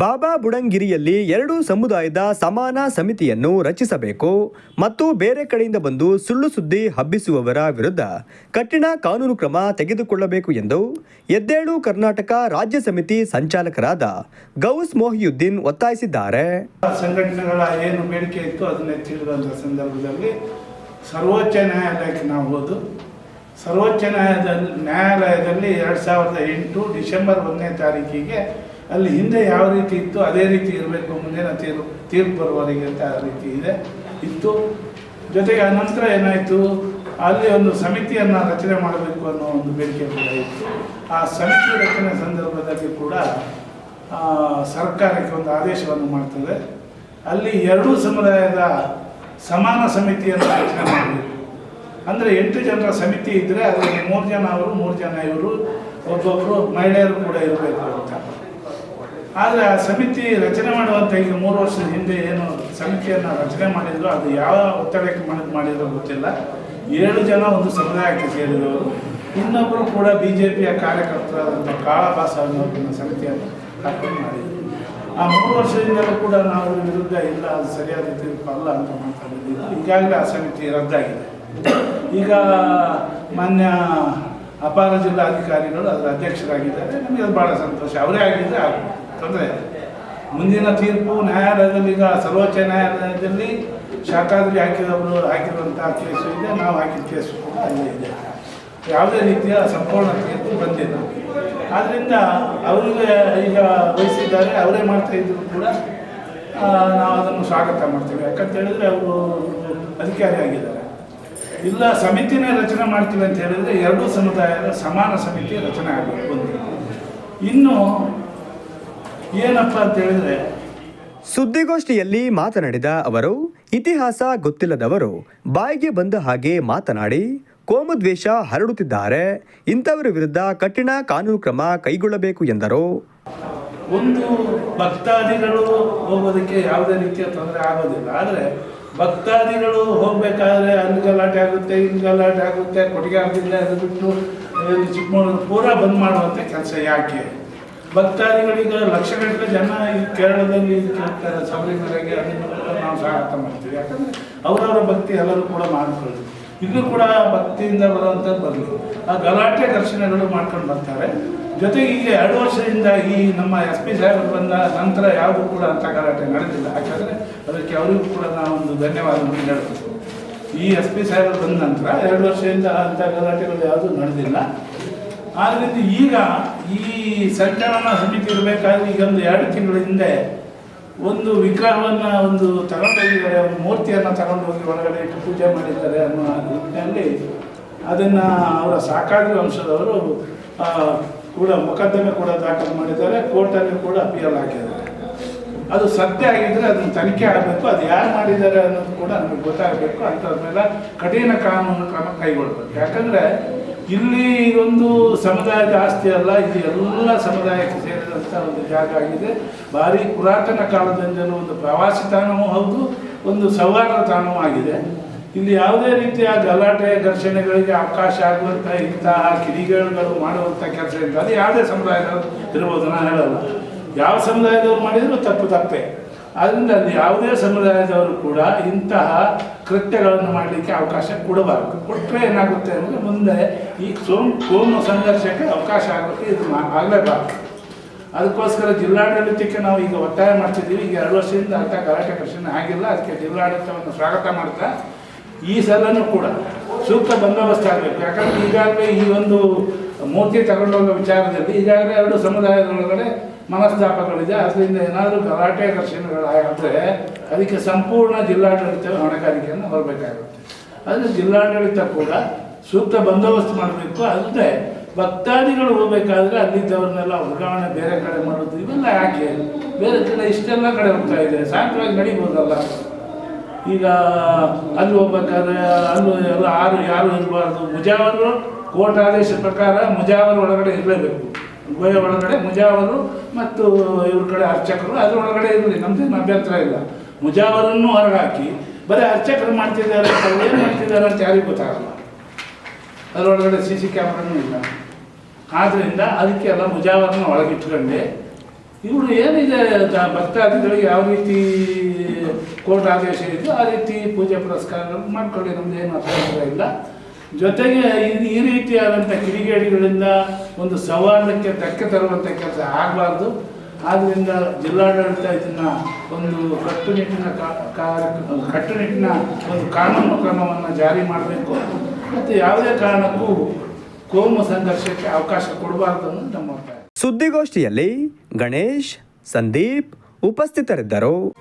ಬಾಬಾ ಬುಡಂಗಿರಿಯಲ್ಲಿ ಎರಡು ಸಮುದಾಯದ ಸಮಾನ ಸಮಿತಿಯನ್ನು ರಚಿಸಬೇಕು ಮತ್ತು ಬೇರೆ ಕಡೆಯಿಂದ ಬಂದು ಸುಳ್ಳು ಸುದ್ದಿ ಹಬ್ಬಿಸುವವರ ವಿರುದ್ಧ ಕಠಿಣ ಕಾನೂನು ಕ್ರಮ ತೆಗೆದುಕೊಳ್ಳಬೇಕು ಎಂದು ಎದ್ದೇಳು ಕರ್ನಾಟಕ ರಾಜ್ಯ ಸಮಿತಿ ಸಂಚಾಲಕರಾದ ಗೌಸ್ ಮೊಹಿಯುದ್ದೀನ್ ಒತ್ತಾಯಿಸಿದ್ದಾರೆ. ಸಂಘಟನೆಗಳ ಏನು ಬೇಡಿಕೆ ಇತ್ತು ಅದನ್ನ ಸಂದರ್ಭದಲ್ಲಿ ಸರ್ವೋಚ್ಚ ನ್ಯಾಯಾಲಯಕ್ಕೆ ನಾವು ಹೋದು. ಸರ್ವೋಚ್ಚ ನ್ಯಾಯಾಲಯದ ನ್ಯಾಯಾಲಯದಲ್ಲಿ ಎರಡು ಸಾವಿರದ ಎಂಟು ಡಿಸೆಂಬರ್ ಒಂದನೇ ತಾರೀಕಿಗೆ ಅಲ್ಲಿ ಹಿಂದೆ ಯಾವ ರೀತಿ ಇತ್ತು ಅದೇ ರೀತಿ ಇರಬೇಕು ಮುಂದಿನ ತೀರ್ಪು ತೀರ್ಪು ಬರುವವರಿಗೆ ಅಂತ ಆ ರೀತಿ ಇದೆ. ಇತ್ತು. ಜೊತೆಗೆ ಅನಂತರ ಏನಾಯಿತು? ಅಲ್ಲಿ ಒಂದು ಸಮಿತಿಯನ್ನು ರಚನೆ ಮಾಡಬೇಕು ಅನ್ನೋ ಒಂದು ಬೇಡಿಕೆ ಕೂಡ ಇತ್ತು. ಆ ಸಮಿತಿ ರಚನೆ ಸಂದರ್ಭದಲ್ಲಿ ಕೂಡ ಆ, ಸರ್ಕಾರಕ್ಕೆ ಒಂದು ಆದೇಶವನ್ನು ಮಾಡ್ತದೆ. ಅಲ್ಲಿ ಎರಡೂ ಸಮುದಾಯದ ಸಮಾನ ಸಮಿತಿಯನ್ನು ರಚನೆ ಮಾಡಬೇಕು. ಅಂದರೆ ಎಂಟು ಜನರ ಸಮಿತಿ ಇದ್ದರೆ ಅದರಲ್ಲಿ ಮೂರು ಜನ ಅವರು ಮೂರು ಜನ ಇವರು ಒಬ್ಬೊಬ್ಬರು ಮಹಿಳೆಯರು ಕೂಡ ಇರಬೇಕು. ಆದರೆ ಆ ಸಮಿತಿ ರಚನೆ ಮಾಡುವಂಥ ಈಗ ಮೂರು ವರ್ಷದ ಹಿಂದೆ ಏನು ಸಮಿತಿಯನ್ನು ರಚನೆ ಮಾಡಿದ್ರು, ಅದು ಯಾವ ಒತ್ತಡಕ್ಕೆ ಮಾಡಿ ಮಾಡಿದ್ರು ಗೊತ್ತಿಲ್ಲ. ಏಳು ಜನ ಒಂದು ಸಮುದಾಯಕ್ಕೆ ಸೇರಿದವರು. ಇನ್ನೊಬ್ಬರು ಕೂಡ ಬಿ ಜೆ ಪಿಯ ಕಾರ್ಯಕರ್ತರಾದಂಥ ಕಾಳಭಾಸ ಅನ್ನೋದನ್ನ ಸಮಿತಿಯನ್ನು ಹಾಕೊಂಡು ಮಾಡಿದರು. ಆ ಮೂರು ವರ್ಷದಿಂದಲೂ ಕೂಡ ನಾವು ವಿರುದ್ಧ ಇಲ್ಲ, ಅದು ಸರಿಯಾದ ತೀರ್ಪು ಅಲ್ಲ ಅಂತ ಮಾತಾಡಿದ್ದೀವಿ ಈಗಾಗಲೇ ಆ ಸಮಿತಿ ರದ್ದಾಗಿದೆ. ಈಗ ಮಾನ್ಯ ಅಪಾರ ಜಿಲ್ಲಾಧಿಕಾರಿಗಳು ಅದರ ಅಧ್ಯಕ್ಷರಾಗಿದ್ದಾರೆ. ನಮಗೆ ಅದು ಭಾಳ ಸಂತೋಷ. ಅವರೇ ಆಗಿದ್ದರೆ ಆಗ್ಬೋದು. ತೊಂದರೆ ಮುಂದಿನ ತೀರ್ಪು ನ್ಯಾಯಾಲಯದಲ್ಲಿ ಈಗ ಸರ್ವೋಚ್ಚ ನ್ಯಾಯಾಲಯದಲ್ಲಿ ಶಾಖಾದ್ರಿ ಹಾಕಿದವರು ಹಾಕಿರುವಂಥ ಕೇಸು ಇದೆ, ನಾವು ಹಾಕಿದ ಕೇಸು ಕೂಡ ಅಲ್ಲೇ ಇದೆ. ಯಾವುದೇ ರೀತಿಯ ಸಂಪೂರ್ಣ ತೀರ್ಪು ಬಂದಿಲ್ಲ. ಆದ್ದರಿಂದ ಅವರಿಗೆ ಈಗ ವಹಿಸಿದ್ದಾರೆ, ಅವರೇ ಮಾಡ್ತಾ ಇದ್ರು ಕೂಡ ನಾವು ಅದನ್ನು ಸ್ವಾಗತ ಮಾಡ್ತೀವಿ. ಯಾಕಂತ ಹೇಳಿದ್ರೆ ಅವರು ಅಧಿಕಾರಿ ಆಗಿದ್ದಾರೆ. ಇಲ್ಲ, ಸಮಿತಿನೇ ರಚನೆ ಮಾಡ್ತೀವಿ ಅಂತ ಹೇಳಿದ್ರೆ ಎರಡೂ ಸಮುದಾಯದ ಸಮಾನ ಸಮಿತಿ ರಚನೆ ಆಗಬೇಕು ಇನ್ನು ಏನಪ್ಪ ಅಂತ ಹೇಳಿದ್ರೆ? ಸುದ್ದಿಗೋಷ್ಠಿಯಲ್ಲಿ ಮಾತನಾಡಿದ ಅವರು ಇತಿಹಾಸ ಗೊತ್ತಿಲ್ಲದವರು ಬಾಯಿಗೆ ಬಂದ ಹಾಗೆ ಮಾತನಾಡಿ ಕೋಮದ್ವೇಷ ಹರಡುತ್ತಿದ್ದಾರೆ ಇಂಥವರ ವಿರುದ್ಧ ಕಠಿಣ ಕಾನೂನು ಕ್ರಮ ಕೈಗೊಳ್ಳಬೇಕು ಎಂದರು. ಒಂದು ಭಕ್ತಾದಿಗಳು ಹೋಗೋದಕ್ಕೆ ಯಾವುದೇ ರೀತಿಯ ತೊಂದರೆ ಆಗೋದಿಲ್ಲ. ಆದರೆ ಭಕ್ತಾದಿಗಳು ಹೋಗಬೇಕಾದ್ರೆ ಅಲ್ಲಿ ಗಲಾಟೆ ಆಗುತ್ತೆ ಇಲ್ಲಿ ಗಲಾಟೆ ಆಗುತ್ತೆ ಕೊಟ್ಟಿಗೆದಿಂದ ಅದು ಬಿಟ್ಟು ಚಿಕ್ಕಮಗಳೂರು ಪೂರಾ ಬಂದ್ ಮಾಡುವಂಥ ಕೆಲಸ ಯಾಕೆ? ಭಕ್ತಾದಿಗಳಿಗೆ ಲಕ್ಷಗಟ್ಟಲೆ ಜನ ಈ ಕೇರಳದಲ್ಲಿ ಕೇಳ್ತಾರೆ ಶಬರಿಮಲೆಗೆ ಅದನ್ನು ಕೂಡ ನಾವು ಸ್ವಾಗತ ಮಾಡ್ತೀವಿ. ಯಾಕಂದರೆ ಅವರವರ ಭಕ್ತಿ ಎಲ್ಲರೂ ಕೂಡ ಮಾಡ್ಕೊಳ್ಳಿ ಇಲ್ಲೂ ಕೂಡ ಭಕ್ತಿಯಿಂದ ಬರುವಂಥದ್ದು ಬರಲಿ ಆ ಗಲಾಟೆ ದರ್ಶನಗಳು ಮಾಡ್ಕೊಂಡು ಬರ್ತಾರೆ. ಜೊತೆಗೆ ಈಗ ಎರಡು ವರ್ಷದಿಂದ ಈ ನಮ್ಮ ಎಸ್ ಪಿ ಸಾಹೇಬರು ಬಂದ ನಂತರ ಯಾವುದೂ ಕೂಡ ಅಂಥ ಗಲಾಟೆ ನಡೆದಿಲ್ಲ. ಯಾಕಂದರೆ ಅದಕ್ಕೆ ಅವರಿಗೂ ಕೂಡ ನಾವೊಂದು ಧನ್ಯವಾದವನ್ನು ಹೇಳಬೇಕು. ಈ ಎಸ್ ಪಿ ಸಾಹೇಬರು ಬಂದ ನಂತರ ಎರಡು ವರ್ಷದಿಂದ ಅಂಥ ಗಲಾಟೆಗಳು ಯಾವುದೂ ನಡೆದಿಲ್ಲ. ಆದ್ದರಿಂದ ಈಗ ಈ ಸಂಚಲನ ಸಮಿತಿ ಇರಬೇಕಾದ್ರೆ ಈಗ ಒಂದು ಎರಡು ತಿಂಗಳ ಹಿಂದೆ ಒಂದು ವಿಗ್ರಹವನ್ನು ಒಂದು ತಗೊಂಡೋಗಿದ್ದಾರೆ, ಒಂದು ಮೂರ್ತಿಯನ್ನು ತಗೊಂಡು ಹೋಗಿ ಒಳಗಡೆ ಇಟ್ಟು ಪೂಜೆ ಮಾಡಿದ್ದಾರೆ ಅನ್ನೋ ನಿಟ್ಟಿನಲ್ಲಿ ಅದನ್ನು ಅವರ ಸಾಕಾಗಿ ವಂಶದವರು ಕೂಡ ಮೊಕದ್ದಮೆ ಕೂಡ ದಾಖಲು ಮಾಡಿದ್ದಾರೆ, ಕೋರ್ಟಲ್ಲಿ ಕೂಡ ಅಪೀಲ್ ಹಾಕಿದ್ದಾರೆ. ಅದು ಸತ್ಯ ಆಗಿದ್ರೆ ಅದನ್ನು ತನಿಖೆ ಆಗಬೇಕು, ಅದು ಯಾರು ಮಾಡಿದ್ದಾರೆ ಅನ್ನೋದು ಕೂಡ ನಮಗೆ ಗೊತ್ತಾಗಬೇಕು ಅಂಥದ್ರ ಮೇಲೆ ಕಠಿಣ ಕಾನೂನು ಕ್ರಮ ಕೈಗೊಳ್ಬೇಕು. ಯಾಕಂದರೆ ಇಲ್ಲಿ ಇದೊಂದು ಸಮುದಾಯದ ಆಸ್ತಿ ಅಲ್ಲ ಇದು ಎಲ್ಲ ಸಮುದಾಯಕ್ಕೆ ಸೇರಿದಂಥ ಒಂದು ಜಾಗ ಆಗಿದೆ. ಭಾರಿ ಪುರಾತನ ಕಾಲದಿಂದಲೂ ಒಂದು ಪ್ರವಾಸಿ ತಾಣವೂ ಹೌದು, ಒಂದು ಸೌಹಾರ್ದ ತಾಣವೂ ಆಗಿದೆ. ಇಲ್ಲಿ ಯಾವುದೇ ರೀತಿಯ ಗಲಾಟೆ, ಘರ್ಷಣೆಗಳಿಗೆ ಅವಕಾಶ ಆಗುವಂಥ ಇಂತಹ ಕಿಡಿಗೇಳುಗಳು ಮಾಡುವಂಥ ಕೆಲಸ ಇಲ್ಲ. ಅದು ಯಾವುದೇ ಸಮುದಾಯದವರು ಇರ್ಬೋದು, ನಾನು ಹೇಳಲ್ಲ. ಯಾವ ಸಮುದಾಯದವರು ಮಾಡಿದರೂ ತಪ್ಪು ತಪ್ಪೇ. ಅಲ್ಲಿ ಯಾವುದೇ ಸಮುದಾಯದವರು ಕೂಡ ಇಂತಹ ಕೃತ್ಯಗಳನ್ನು ಮಾಡಲಿಕ್ಕೆ ಅವಕಾಶ ಕೊಡಬಾರದು. ಕೊಟ್ಟರೆ ಏನಾಗುತ್ತೆ ಅಂದರೆ ಮುಂದೆ ಈ ಸೋಮ್ ಕೋಮು ಸಂಘರ್ಷಕ್ಕೆ ಅವಕಾಶ ಆಗೋಕ್ಕೆ ಇದು ಆಗಲೇಬಾರದು. ಅದಕ್ಕೋಸ್ಕರ ಜಿಲ್ಲಾಡಳಿತಕ್ಕೆ ನಾವು ಈಗ ಒತ್ತಾಯ ಮಾಡ್ತಿದ್ದೀವಿ. ಈಗ ಎರಡು ವರ್ಷದಿಂದ ಅಂಥ ಗಲಾಟೆ ಘರ್ಷಣೆ ಆಗಿಲ್ಲ. ಅದಕ್ಕೆ ಜಿಲ್ಲಾಡಳಿತವನ್ನು ಸ್ವಾಗತ ಮಾಡ್ತಾ ಈ ಸಲನೂ ಕೂಡ ಸೂಕ್ತ ಬಂದೋಬಸ್ತ್ ಆಗಬೇಕು. ಯಾಕಂದರೆ ಈಗಾಗಲೇ ಈ ಒಂದು ಮೂರ್ತಿ ತಗೊಂಡೋಗೋ ವಿಚಾರದಲ್ಲಿ ಈಗಾಗಲೇ ಎರಡು ಸಮುದಾಯದೊಳಗಡೆ ಮನಸ್ತಾಪಗಳಿದೆ. ಅದರಿಂದ ಏನಾದರೂ ಗಲಾಟೆ ಘರ್ಷಣೆಗಳಾದರೆ ಅದಕ್ಕೆ ಸಂಪೂರ್ಣ ಜಿಲ್ಲಾಡಳಿತ ಹೊಣೆಗಾರಿಕೆಯನ್ನು ಹೊರಬೇಕಾಗುತ್ತೆ. ಆದರೆ ಜಿಲ್ಲಾಡಳಿತ ಕೂಡ ಸೂಕ್ತ ಬಂದೋಬಸ್ತ್ ಮಾಡಬೇಕು. ಅಲ್ಲದೆ ಭಕ್ತಾದಿಗಳು ಹೋಗಬೇಕಾದ್ರೆ ಅಲ್ಲಿದ್ದವ್ರನ್ನೆಲ್ಲ ವರ್ಗಾವಣೆ ಬೇರೆ ಕಡೆ ಮಾಡೋದು, ಇವೆಲ್ಲ ಯಾಕೆ? ಬೇರೆ ಕಡೆ ಇಷ್ಟೆಲ್ಲ ಕಡೆ ಹೋಗ್ತಾ ಇದೆ. ಶಾಂತವಾಗಿ ನಡಿಬೋದಲ್ಲ? ಈಗ ಅಲ್ಲಿ ಹೋಗ್ಬೇಕಾದ್ರೆ ಅಲ್ಲೂ ಎಲ್ಲ ಯಾರು ಯಾರು ಇರಬಾರ್ದು? ಮುಜಾವರು, ಕೋರ್ಟ್ ಆದೇಶ ಪ್ರಕಾರ ಮುಜಾವರ್ ಒಳಗಡೆ ಇರಲೇಬೇಕು. ಗೋಯ ಒಳಗಡೆ ಮುಜಾವರು ಮತ್ತು ಇವ್ರ ಕಡೆ ಅರ್ಚಕರು, ಅದ್ರ ಒಳಗಡೆ ಇರಲಿ ನಮ್ದೇನು ಅಭ್ಯಂತರ ಇಲ್ಲ. ಮುಜಾವರನ್ನು ಹೊರಗಾಕಿ ಬರೀ ಅರ್ಚಕರು ಮಾಡ್ತಿದ್ದಾರೆ ಏನು ಮಾಡ್ತಿದ್ದಾರೆ ಅಂತ ಯಾರಿಗೂ ಗೊತ್ತಾಗಲ್ಲ. ಅದರೊಳಗಡೆ ಸಿ ಸಿ ಕ್ಯಾಮ್ರಾನೂ ಇಲ್ಲ. ಆದ್ದರಿಂದ ಅದಕ್ಕೆಲ್ಲ ಮುಜಾವರನ್ನ ಒಳಗಿಟ್ಕೊಂಡೆ. ಇವರು ಏನಿದೆ ಭಕ್ತಾದಿಗಳಿಗೆ ಯಾವ ರೀತಿ ಕೋರ್ಟ್ ಆದೇಶ ಇದೆ ಆ ರೀತಿ ಪೂಜೆ ಪುರಸ್ಕಾರಗಳನ್ನು ಮಾಡ್ಕೊಳ್ಳಿ, ನಮ್ದು ಏನು ಅಭ್ಯಂತರ ಇಲ್ಲ. ಜೊತೆಗೆ ಈ- ರೀತಿಯಾದಂಥ ಕಿಡಿಗೇಡಿಗಳಿಂದ ಒಂದು ಸವಾಲಕ್ಕೆ ಧಕ್ಕೆ ತರುವಂಥ ಕೆಲಸ ಆಗಬಾರ್ದು. ಆದ್ದರಿಂದ ಜಿಲ್ಲಾಡಳಿತ ಇದನ್ನು ಒಂದು ಕಟ್ಟುನಿಟ್ಟಿನ ಕಟ್ಟುನಿಟ್ಟಿನ ಒಂದು ಕಾನೂನು ಕ್ರಮವನ್ನು ಜಾರಿ ಮಾಡಬೇಕು. ಮತ್ತು ಯಾವುದೇ ಕಾರಣಕ್ಕೂ ಕೋಮು ಸಂಘರ್ಷಕ್ಕೆ ಅವಕಾಶ ಕೊಡಬಾರ್ದು ಅನ್ನೋದು ನಮ್ಮ ಸುದ್ದಿಗೋಷ್ಠಿಯಲ್ಲಿ ಗಣೇಶ್, ಸಂದೀಪ್ ಉಪಸ್ಥಿತರಿದ್ದರು.